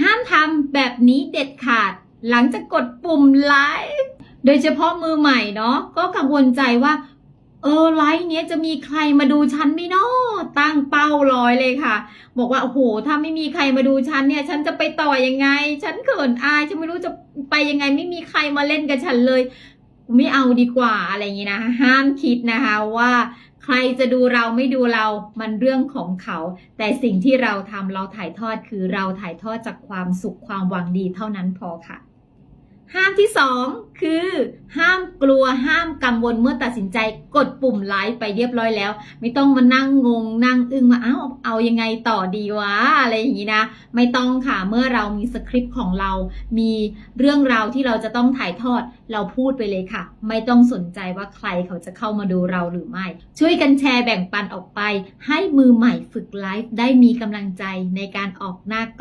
ห้ามทำแบบนี้เด็ดขาด หลังจากกดปุ่มไลค์โดยเฉพาะมือใหม่เนาะก็กังวลใจว่า เออไลฟ์เนี้ยจะมีใครมาดูฉันไหมเนาะตั้งเป้าลอยเลยค่ะ บอกว่าโอ้โหถ้าไม่มีใครมาดูฉันเนี่ยฉันจะไปต่อยังไง ฉันเขินอายฉันไม่รู้จะไปยังไง ไม่มีใครมาเล่นกับฉันเลย ไม่เอาดีกว่าอะไรอย่างนี้นะห้ามคิดนะคะว่าใครจะดูเราไม่ดูเรา มันเรื่องของเขา แต่สิ่งที่เราทำเราถ่ายทอดคือเราถ่ายทอดจากความสุขความหวังดีเท่านั้นพอค่ะ ห้ามที่สองคือ ห้ามกลัวห้ามกังวลเมื่อตัดสินใจกดปุ่มไลค์ไปเรียบร้อยแล้ว ไม่ต้องมานั่งงงนั่ง เอายังไงต่อดีวะอะไรอย่างนี้นะ ไม่ต้องค่ะเมื่อเรามีสคริปต์ของเรา มีเรื่องราวที่เราจะต้องถ่ายทอดเราพูดไปเลยค่ะ ไม่ต้องสนใจว่าใครเขาจะเข้ามาดูเราหรือไม่ ช่วยกันแชร์แบ่งปันออกไป ให้มือใหม่ฝึกไลฟ์ได้มีกำลังใจในการออกหน้ากล้อง